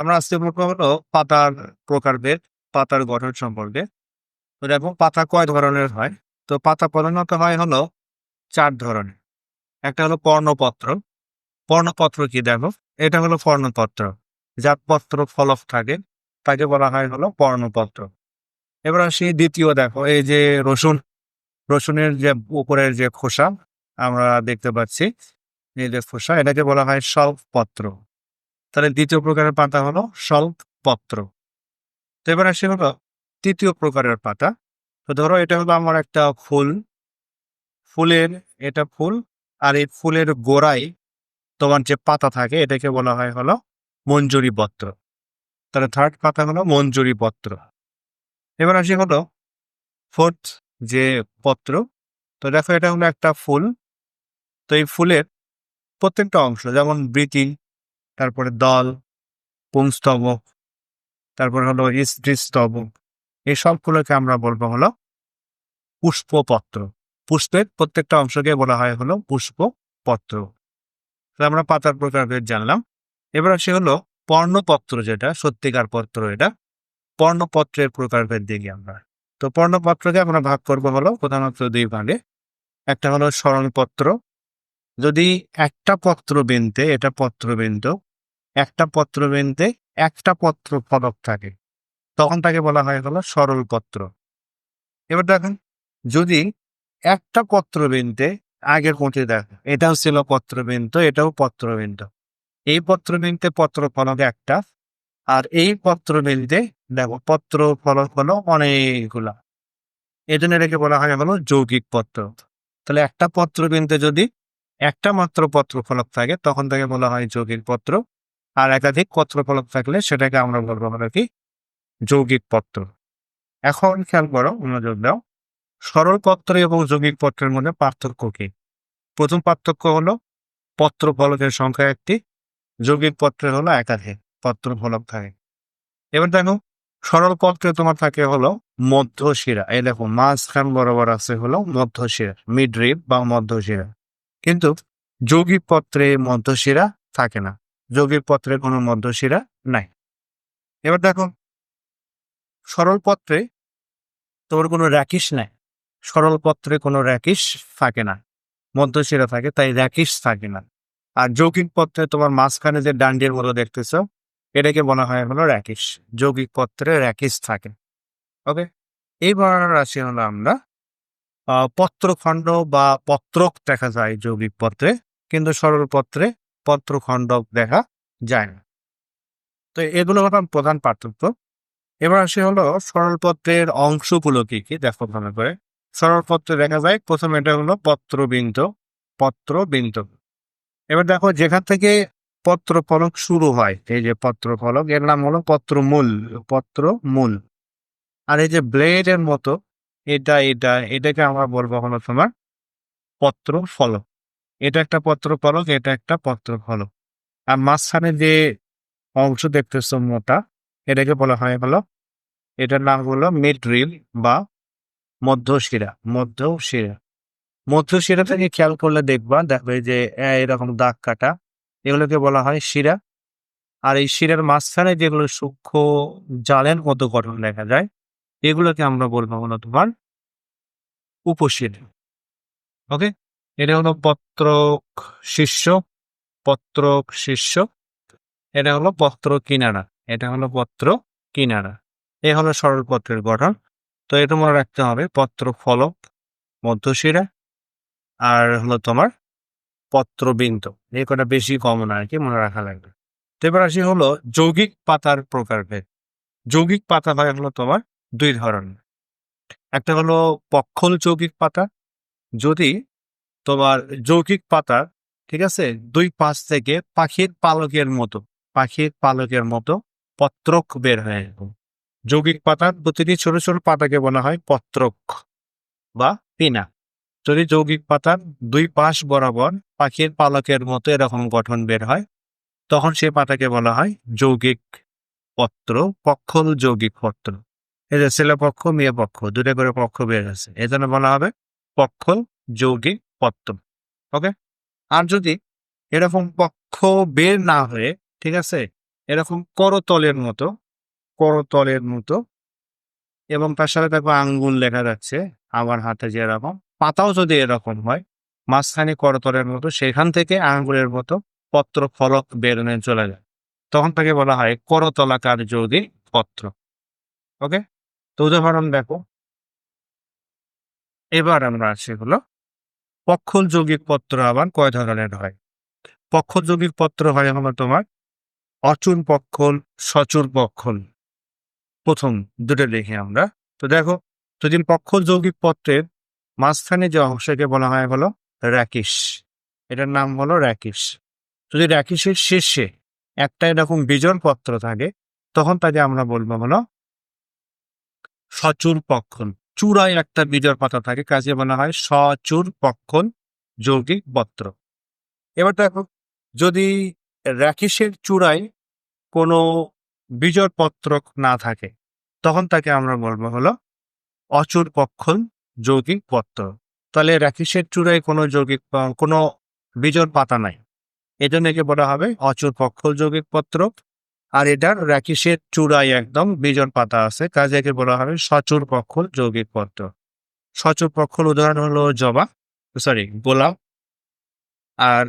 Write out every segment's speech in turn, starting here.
আমরা আজকে বলব হলো পাতার প্রকারভেদ, পাতার গঠন সম্পর্কে। এবং পাতা কয় ধরনের হয়? তো পাতা প্রধানত হয় হলো চার ধরনের। একটা হলো পর্ণপত্র। পর্ণপত্র কি দেখো? এটা হলো পর্ণপত্র। যার পত্র ফলক থাকে তাকে বলা হয় হলো পর্ণপত্র। এবার আসি দ্বিতীয় দেখো এই যে রসুন, রসুনের যে উপরের যে খোসা আমরা দেখতে পাচ্ছি এই যে খোসা এটাকে বলা হয় স্বল্পপত্র। তাহলে দ্বিতীয় প্রকারের পাতা হলো স্বল্পপত্র। তো এবার আসি হলো তৃতীয় প্রকারের পাতা। তো ধরো এটা হলো আমার একটা ফুল। ফুলের এটা ফুল আর এই ফুলের গোড়ায় তোমার যে পাতা থাকে এটাকে বলা হয় হলো মঞ্জুরি পত্র। তাহলে থার্ড পাতা হলো মঞ্জুরি পত্র। এবার আসি হলো ফোর্থ যে পত্র। তো দেখো এটা হলো একটা ফুল। তো এই ফুলের প্রত্যেকটা অংশ যেমন বৃতি, তারপরে দল, পুংস্তবক, তারপর হলো স্ত্রীস্তবক এই সবগুলোকে আমরা বলব হলো পুষ্পপত্র। পুষ্পের প্রত্যেকটা অংশকে বলা হয় হলো পুষ্পপত্র। আমরা পাতার প্রকারভেদ জানলাম। এবার আসি হলো পর্ণপত্র যেটা সত্যিকার পত্র এটা। পর্ণপত্রের প্রকারভেদ দেখি আমরা। তো পর্ণপত্রকে আমরা ভাগ করব হলো প্রধানত দুই ভাগে। একটা হলো সরলপত্র। যদি একটা পত্র বিনতে এটা পত্র বিন্দু একটা পত্র বিনতে একটা পত্র ফলক থাকে। তখন তাকে বলা হয় হলো সরল পত্র। এবার দেখেন, যদি একটা পত্র বিনতে আগের কোটি দেখো, এটাও ছিল পত্র বিন্দু এটাও পত্র বিন্দু এই পত্র বিনতে পত্র ফলক একটা, আর এই পত্র বিনতে দেখো, পত্র ফলক হলো অনেকগুলা। এই জন্য এটাকে বলা হয় হলো যৌগিক পত্র। তাহলে একটা পত্র বিনতে যদি একটা মাত্র পত্র ফলক থাকে, তখন তাকে বলা হয় যৌগিক পত্র। আর একাধিক পত্র ফলক থাকলে সেটাকে আমরা বলব হলো কি? যৌগিক পত্র। এখন খেয়াল করো মনোযোগ দাও। সরল পত্র এবং যৌগিক পত্রের মধ্যে পার্থক্য কি? প্রথম পার্থক্য হলো পত্র ফলকের সংখ্যা একটি, যৌগিক পত্রের হলো একাধিক পত্র ফলক থাকে। এবার দেখো, সরল পত্রে তোমার থাকে হলো মধ্যশিরা। এই দেখো, মাঝখান বরাবর আছে হলো মধ্যশিরা, মিড রিপ বা মধ্যশিরা। কিন্তু যৌগিক পত্রে মধ্যশিরা থাকে না। যৌগিক পত্রে কোনো মধ্যশিরা নাই। এবার দেখো, সরল পত্রে তোমার কোনো র্যাকিস নাই। সরল পত্রে কোনো র্যাকিস থাকে না। মধ্যশিরা থাকে, তাই র্যাকিস থাকে না। আর যৌগিক পত্রে তোমার মাঝখানে যে ডান্ডির মতো দেখতেছ, এটাকে বলা হয় হলো র্যাকিস যৌগিক পত্রে র্যাকিস থাকে। ওকে এইবার আসি হলো আমরা পত্রখণ্ড বা পত্রক দেখা যায় যৌগিক পত্রে, কিন্তু সরল পত্রে পত্রখণ্ডক দেখা যায় না। তো এগুলো হলো প্রধান পার্থক্য। এবার আসি হলো সরলপত্রের অংশগুলো কি কি? দেখো ভালো করে। সরলপত্রে দেখা যায়, প্রথমে এটা হলো পত্রবিন্দু পত্রবিন্দু। এবার দেখো যেখান থেকে পত্র ফলক শুরু হয়, এই যে পত্র ফলক এর নাম হলো পত্রমূল পত্রমূল। আর এই যে ব্লেডের মতো, এটা এটা, এটাকে আমরা বলব হলো তোমার পত্র ফলক এটা একটা পত্র ফলক এটা একটা পত্র ফলক আর মাঝখানে যে অংশ দেখতেছ মোটা, এটাকে বলা হয় হলো, এটার নাম হলো মিড রিল বা মধ্যশিরা মধ্যশিরা। মধ্যশিরা থেকে খেয়াল করলে দেখবা, দেখবে যে এরকম দাগ কাটা, এগুলোকে বলা হয় শিরা। আর এই শিরার মাঝখানে যেগুলো সূক্ষ্ম জালের মতো গঠন দেখা যায়, এগুলোকে আমরা বলব হলো তোমার উপশিরা। ওকে? এটা হলো পত্রক শীর্ষ পত্রক শীর্ষ এটা হলো পত্র কিনারা এটা হলো পত্র কিনারা এ হলো সরল পত্রের গঠন তো এটা মনে রাখতে হবে পত্র ফলক মধ্যশিরা আর হলো তোমার পত্রবিন্দু। এই কটা বেশি কমন আর কি, মনে রাখা লাগবে। তো এবার আসি হলো যৌগিক পাতার প্রকারভেদ। যৌগিক পাতা হয় হলো তোমার দুই ধরনের। একটা হলো পক্ষল যৌগিক পাতা। যদি তোমার যৌগিক পাতা, ঠিক আছে? দুই পাশ থেকে পাখির পালকের মতো, পাখির পালকের মতো পত্রক বের হয়ে যৌগিক পাতার প্রতিটি ছোট ছোট পাতাকে বলা হয় পত্রক বা পিনা। যদি যৌগিক পাতার দুই পাশ বরাবর পাখির পালকের মতো এরকম গঠন বের হয়, তখন সে পাতাকে বলা হয় যৌগিক পত্র, পক্ষল যৌগিক পত্র। এই যে ছেলে পক্ষ, মেয়ে পক্ষ, দুটো করে পক্ষ বের আছে এজন্য বলা হবে পক্ষল যৌগিক পত্র ওকে আর যদি এরকম পক্ষ বের না হয়ে, ঠিক আছে? এরকম করতলের মতো করতলের মতো, এবং তার সাথে দেখো আঙ্গুল লেখা যাচ্ছে, আমার হাতে যেরকম, পাতাও যদি এরকম হয়, মাঝখানে করতলের মতো, সেখান থেকে আঙ্গুলের মতো পত্র ফলক বেরোনে চলে যায়। তখন তাকে বলা হয় করতলাকার যৌগিক পত্র ওকে তো উদাহরণ দেখো। এবার আমরা আছি হলো পক্ষল যৌগিক পত্র আবার কয় ধরনের হয়? পক্ষল যৌগিক পত্র হয় হলো তোমার অচুর পক্ষল, সচুর পক্ষল। প্রথম দুটো দেখি আমরা। তো দেখো যদি পক্ষল যৌগিক পত্রের মাঝখানে যে অংশকে বলা হয় হলো র্যাকিস এটার নাম হলো র্যাকিস যদি র্যাকিসের শীর্ষে একটা এরকম বিজল পত্র থাকে, তখন তাকে আমরা বলব হলো সচুর পক্ষল। চূড়ায় একটা বিজয় পাতা থাকে, কাজে বলা হয় সচুর পক্ষল যৌগিক পত্র এবার দেখো, যদি র্যাকিসের চূড়ায় কোনো বিজয় পত্র না থাকে, তখন তাকে আমরা বলব হলো অচুর পক্ষল যৌগিক পত্র তাহলে র্যাকিসের চূড়ায় কোনো যৌগিক কোনো বিজয় পাতা নাই। এজন্য একে বলা হবে অচুর পক্ষল যৌগিক পত্র আর এটার র্যাকিসের চূড়ায় একদম বিজন পাতা আছে। কাজে একে বলা হবে সচুর পক্ষল যৌগিক পত্র। সচুর পক্ষল উদাহরণ হলো জবা সরি গোলাপ। আর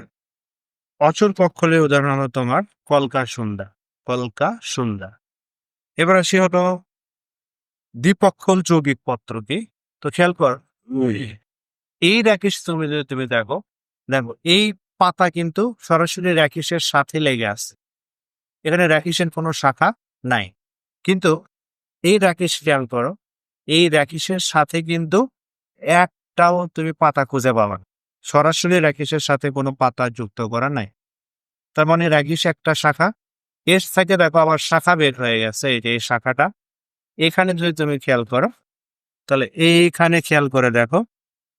অচুর পক্ষলের উদাহরণ হলো তোমার কলকা সুন্দা কলকা সুন্দা এবার আসি হলো দ্বিপক্ষল যৌগিক পত্র কি তো খেয়াল কর, এই র্যাকিস তুমি যদি তুমি দেখো দেখো, এই পাতা কিন্তু সরাসরি র্যাকিসের সাথে লেগে আছে। এখানে র্যাকিসের কোনো শাখা নাই। কিন্তু এই র্যাকিস খেয়াল করো, এই র্যাকিসের সাথে কিন্তু একটাও তুমি পাতা খুঁজে পাবা সরাসরি র্যাকিসের সাথে কোনো পাতা যুক্ত করা নাই। তার মানে র্যাকিস একটা শাখা। এর থেকে দেখো আবার শাখা বের হয়ে গেছে, এই যে এই শাখাটা। এখানে যদি তুমি খেয়াল করো, তাহলে এইখানে খেয়াল করে দেখো,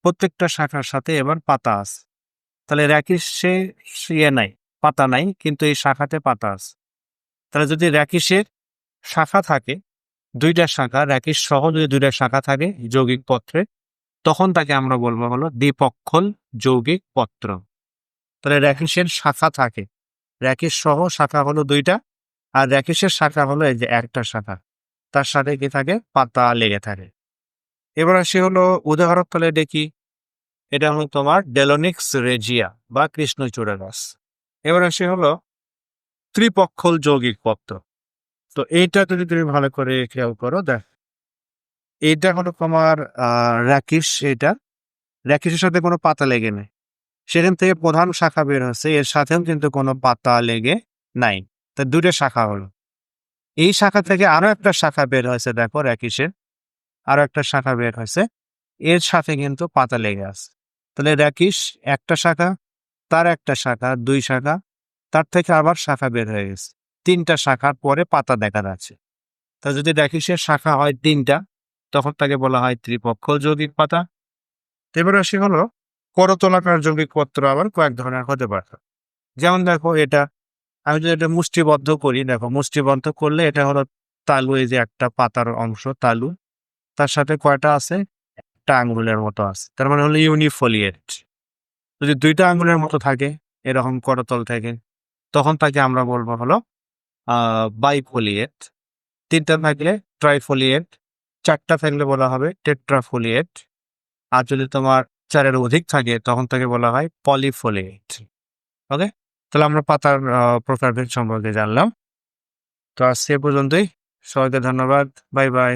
প্রত্যেকটা শাখার সাথে এবার পাতা আছে। তাহলে র্যাকিসে ইয়ে নাই, পাতা নাই, কিন্তু এই শাখাতে পাতা আছে। তাহলে যদি র্যাকিসের শাখা থাকে, দুইটা শাখা র্যাকিস সহ যদি দুইটা শাখা থাকে যৌগিক পত্রে তখন তাকে আমরা বলব হলো দ্বিপক্ষল যৌগিক পত্র। তাহলে র্যাকিসের শাখা থাকে র্যাকিস সহ শাখা হলো দুইটা, আর র্যাকিসের শাখা হলো এই যে একটা শাখা, তার সাথে কি থাকে? পাতা লেগে থাকে। এবার আসি হলো উদাহরণ তাহলে দেখি, এটা হলো তোমার ডেলোনিক্স রেজিয়া বা কৃষ্ণচূড়া গাছ এবার আসি হলো ত্রিপক্ষল যৌগিক পত্র। তো এইটা যদি তুমি ভালো করে খেয়াল করো, দেখ, এইটা হলো তোমার আহ র্যাকিস এটা র্যাকিসের সাথে কোনো পাতা লেগে নেই। সেখান থেকে প্রধান শাখা বের হচ্ছে, এর সাথেও কিন্তু কোনো পাতা লেগে নাই। তা দুটো শাখা হলো। এই শাখা থেকে আরও একটা শাখা বের হয়েছে, দেখো র্যাকিসের আরও একটা শাখা বের হয়েছে, এর সাথে কিন্তু পাতা লেগে আছে। তাহলে র্যাকিস একটা শাখা, তার একটা শাখা, দুই শাখা তার থেকে আবার শাখা বের হয়ে গেছে। তিনটা শাখার পরে পাতা দেখা যাচ্ছে। তা যদি দেখি সে শাখা হয় তিনটা, তখন তাকে বলা হয় ত্রিপক্ষ যৌগিক পাতা। এবার আসি হলো করতলাকার যৌগিক পত্র আবার কয়েক ধরনের হতে পারে। যেমন দেখো এটা, আমি যদি এটা মুষ্টিবদ্ধ করি, দেখো মুষ্টিবদ্ধ করলে এটা হলো তালু, এই যে একটা পাতার অংশ, তালু। তার সাথে কয়টা আছে? একটা আঙ্গুলের মতো আছে। তার মানে হলো ইউনিফোলিয়েট। যদি দুইটা আঙ্গুলের মতো থাকে, এরকম করতল থাকে তখন তাকে আমরা বলব হলো বাইফোলিয়েট তিনটা থাকলে ট্রাইফোলিয়েট চারটা থাকলে বলা হবে টেট্রাফোলিয়েট আর যদি তোমার চারের অধিক থাকে, তখন তাকে বলা হয় পলিফোলিয়েট ওকে? তাহলে আমরা পাতার প্রকারভেদ সম্পর্কে জানলাম। তো আজ সে পর্যন্তই। সবাইকে ধন্যবাদ। Bye bye.